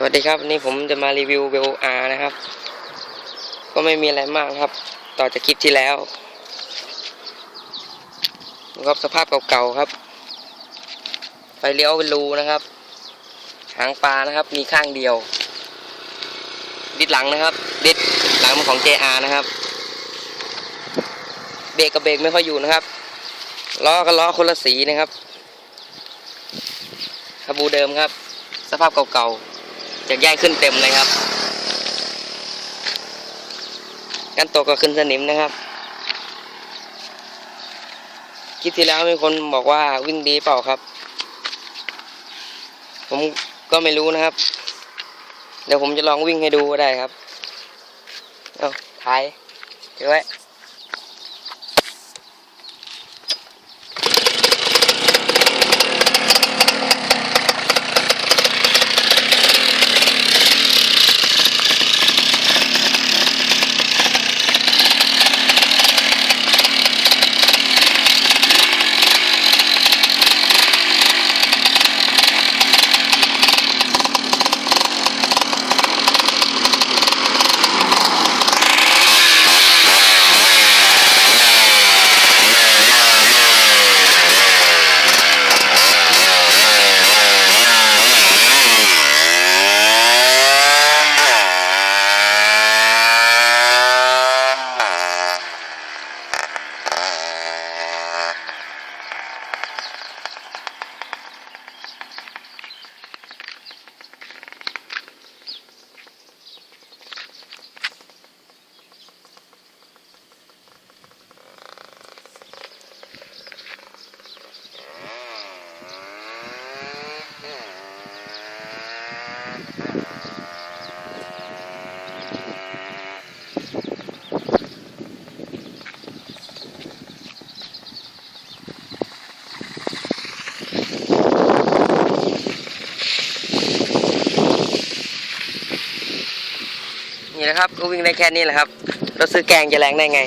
สวัสดีครับวันนี้ผมจะมารีวิวเวลอาร์นะครับ ก็ไม่มีอะไรมากครับ ต่อจากคลิปที่แล้วดูครับสภาพเก่าๆครับ ไฟเลี้ยวเป็นรูนะครับ หางปลานะครับ มีข้างเดียว ดิดหลังนะครับ ดิดหลังของ JR นะครับ เบรกกับเบรกไม่ค่อยอยู่นะครับล้อกับล้อคนละสีนะครับคาบูเดิมครับ สภาพเก่าๆ จะแยกขึ้นเต็มเลยครับกันตกก็ขึ้นสนิมนะครับคลิปที่แล้วมีคนบอกว่าวิ่งดีเปล่าครับ ผมก็ไม่รู้นะครับ เดี๋ยวผมจะลองวิ่งให้ดูก็ได้ครับ เอาถ่ายถือไว้ นี่นะครับก็วิ่งได้แค่นี้แหละครับเราซื้อแกงจะแรงได้ไง